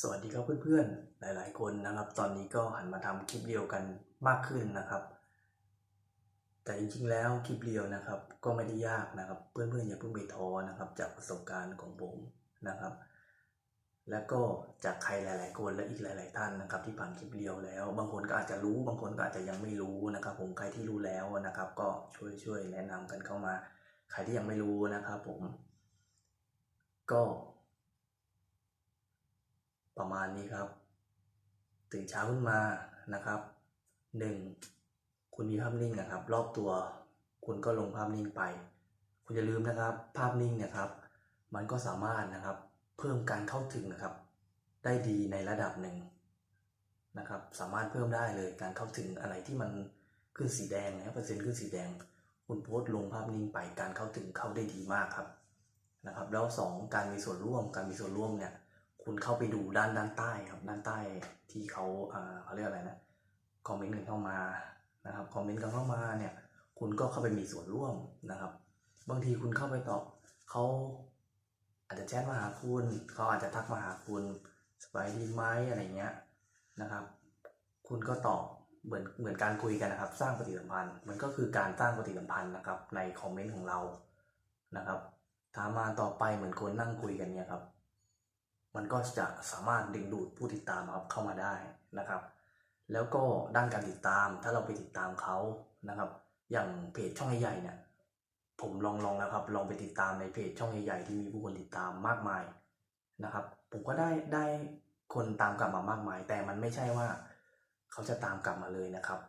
สวัสดีครับเพื่อนๆ หลายๆ คนนะครับ ตอนนี้ก็หันมาทำคลิปเรียวกันมากขึ้นนะครับ แต่จริงๆแล้วคลิปเรียวนะครับ ก็ไม่ได้ยากนะครับ เพื่อนๆอย่าเพิ่งไปท้อนะครับ จากประสบการณ์ของผมนะครับ แล้วก็จากใครหลาย ๆ คนและอีกหลาย ๆ ท่านนะครับ ที่ผ่านคลิปเรียวแล้ว บางคนก็อาจจะรู้บางคนก็อาจจะยังไม่รู้นะครับ ผมใครที่รู้แล้วนะครับ ก็ช่วยช่วยแนะนำกันเข้ามา ใครที่ยังไม่รู้นะครับ ผม ก็ ประมาณนี้ครับ ตื่นเช้าขึ้นมานะครับหนึ่งคุณมีภาพนิ่งนะครับ รอบตัว คุณก็ลงภาพนิ่งไป คุณอย่าลืมนะครับ ภาพนิ่งเนะครับ มันก็สามารถนะครับ เพิ่มการเข้าถึงนะครับ ได้ดีในระดับหนึ่งนะครับ สามารถเพิ่มได้เลยการเข้าถึงอะไรที่มันขึ้นสีแดงนะครับเปอร์เซ็นต์ขึ้นสีแดง คุณโพสต์ลงภาพนิ่งไปการเข้าถึงเข้าได้ดีมากครับนะครับ แล้วสองการมีส่วนร่วมการมีส่วนร่วมเนี่ย คุณเข้าไปดูด้านด้านใต้ครับด้านใต้ที่เขาอ่าเขาเรียกอะไรนะคอมเมนต์กันเข้ามานะครับคอมเมนต์กันเข้ามาเนี่ย คุณก็เข้าไปมีส่วนร่วมนะครับ บางทีคุณเข้าไปตอบเขาอาจจะแชทมาหาคุณเขาอาจจะทักมาหาคุณสบายดีไหมอะไรเงี้ยนะครับ คุณก็ตอบเหมือนเหมือนการคุยกันนะครับ สร้างปฏิสัมพันธ์ มันก็คือการสร้างปฏิสัมพันธ์นะครับ ในคอมเมนต์ของเรานะครับถามมาต่อไปเหมือนคนนั่งคุยกันเนี่ยครับ มันก็จะสามารถดึงดูดผู้ติดตามครับเข้ามาได้นะครับ แล้วก็ด้านการติดตามถ้าเราไปติดตามเขานะครับ อย่างเพจช่องใหญ่ๆเนี่ยผมลองลองแล้วครับลองไปติดตามในเพจช่องใหญ่ๆที่มีผู้คนติดตามมากมายนะครับ ผมก็ได้ได้คนตามกลับมามากมาย แต่มันไม่ใช่ว่า เขาจะตามกลับมาเลยนะครับ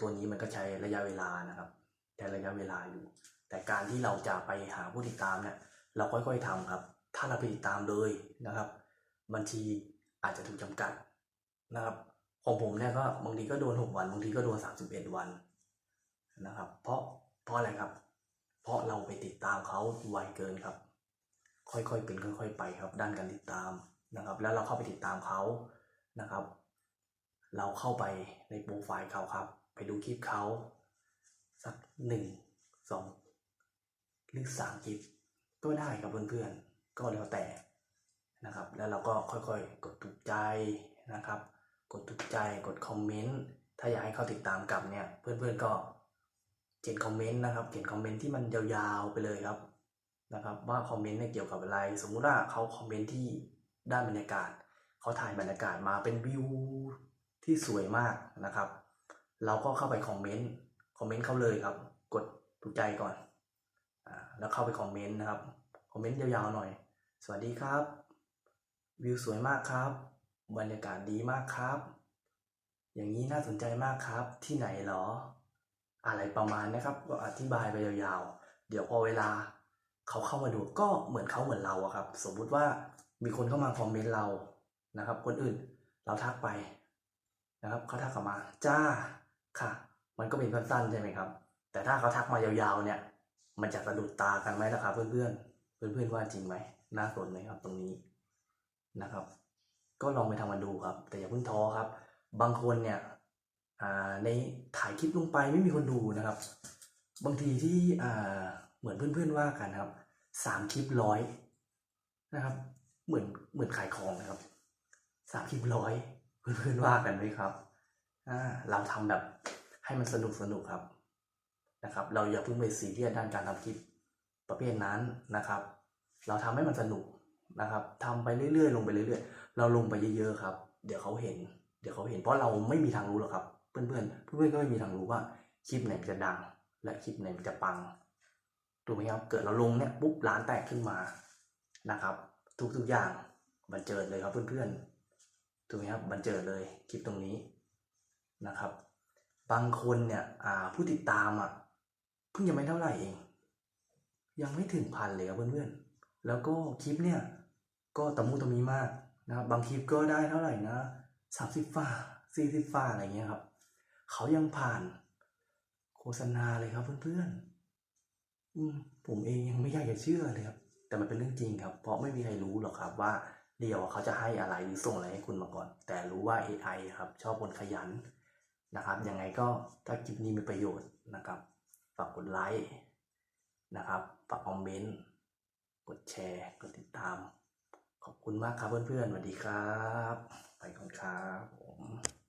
ตัวนี้มันก็ใช้ระยะเวลานะครับใช้ระยะเวลาอยู่ แต่การที่เราจะไปหาผู้ติดตามเนี่ยเราค่อยๆทำครับ ถ้าเราไปติดตามเลยนะครับ บัญชีอาจจะถูกจำกัดนะครับของผมเนี่ยก็บางทีก็โดน6วันบางทีก็โดน31วันนะครับ เพราะเพราะอะไรครับ เพราะเราไปติดตามเขาไวเกินครับ ค่อยๆเป็นค่อย ๆ ไปครับ ด้านการติดตามนะครับ แล้วเราเข้าไปติดตามเขานะครับ เราเข้าไปในโปรไฟล์เขาครับ ไปดูคลิปเขาสักหนึ่งสองหรือสามคลิปก็ได้ครับเพื่อนๆก็แล้วแต่ นะครับ แล้วเราก็ค่อยๆ กดถูกใจนะครับ กดถูกใจกดคอมเมนต์ถ้าอยากให้เขาติดตามกลับเนี่ยเพื่อนๆก็เขียนคอมเมนต์นะครับเขียนคอมเมนต์ที่มันยาวๆไปเลยครับนะครับว่าคอมเมนต์เนี่ยเกี่ยวกับอะไร สมมุติว่าเขาคอมเมนต์ที่ด้านบรรยากาศเขาถ่ายบรรยากาศมาเป็นวิวที่สวยมากนะครับ เราก็เข้าไปคอมเมนต์คอมเมนต์เขาเลยครับ กดถูกใจก่อนอ่าแล้วเข้าไปคอมเมนต์นะครับคอมเมนต์ยาวๆหน่อย สวัสดีครับ วิวสวยมากครับ บรรยากาศดีมากครับ อย่างนี้น่าสนใจมากครับ ที่ไหนหรอ อะไรประมาณนะครับ ก็อธิบายไปยาวๆ เดี๋ยวพอเวลา เขาเข้ามาดูก็เหมือนเขาเหมือนเราอะครับ สมมุติว่ามีคนเข้ามาคอมเมนต์เรานะครับ คนอื่นเราทักไปนะครับเขาทักกลับมา จ้าค่ะ มันก็เป็นสั้นๆใช่ไหมครับ แต่ถ้าเขาทักมายาวๆเนี่ย มันจะสะดุดตากันไหมล่ะครับ เพื่อนๆเพื่อนๆว่าจริงไหมน่าสนไหมครับตรงนี้ นะครับ ก็ลองไปทำกันดูครับ แต่อย่าเพิ่งท้อครับ บางคนเนี่ยในถ่ายคลิปลงไปไม่มีคนดูนะครับ บางทีที่เหมือนเพื่อนๆว่ากันครับสามคลิปร้อยนะครับ เหมือนเหมือนขายของนะครับสามคลิปร้อยเพื่อนๆว่ากันไหมครับเราทำแบบให้มันสนุกสนุกครับนะครับ เราอย่าเพิ่งไปซีเรียสด้านการทำคลิปประเภทนั้นนะครับ เราทำให้มันสนุก นะครับทำไปเรื่อยๆ ลงไปเรื่อยๆ เราลงไปเยอะๆครับ เดี๋ยวเขาเห็น เดี๋ยวเขาเห็นเพราะเราไม่มีทางรู้หรอกครับ เพื่อนๆ เพื่อนๆ ก็ไม่มีทางรู้ว่าคลิปไหนมันจะดัง และคลิปไหนมันจะปังถูกไหมครับ เกิดเราลงเนี่ยปุ๊บร้านแตกขึ้นมานะครับ ทุกๆอย่างบันเจิดเลยครับเพื่อนๆถูกไหมครับบันเจิดเลยคลิปตรงนี้นะครับ บางคนเนี่ยอ่าผู้ติดตามอะเพิ่งยังไม่เท่าไหร่เอง ยังไม่ถึงพันเลยครับเพื่อนๆ แล้วก็คลิปเนี่ยก็ตะมุตะมีมากนะบบางคลิปก็ได้เท่าไหร่นะสามสิบฟาสี่สิบฟาอะไรเงี้ยครับ เขายังผ่านโฆษณาเลยครับเพื่อนๆอืมผมเองยังไม่อยากจะเชื่อเลยครับ แต่มันเป็นเรื่องจริงครับ เพราะไม่มีใครรู้หรอกครับว่าเดี๋ยวเขาจะให้อะไรหรือส่งอะไรให้คุณมาก่อน แต่รู้ว่า AI ครับ ชอบคนขยันนะครับ ยังไงก็ถ้าคลิปนี้มีประโยชน์นะครับ ฝากกดไลค์นะครับ ฝากคอมเมนต์ กดแชร์ กดติดตาม ขอบคุณมากครับเพื่อนๆสวัสดีครับ ไปก่อนครับ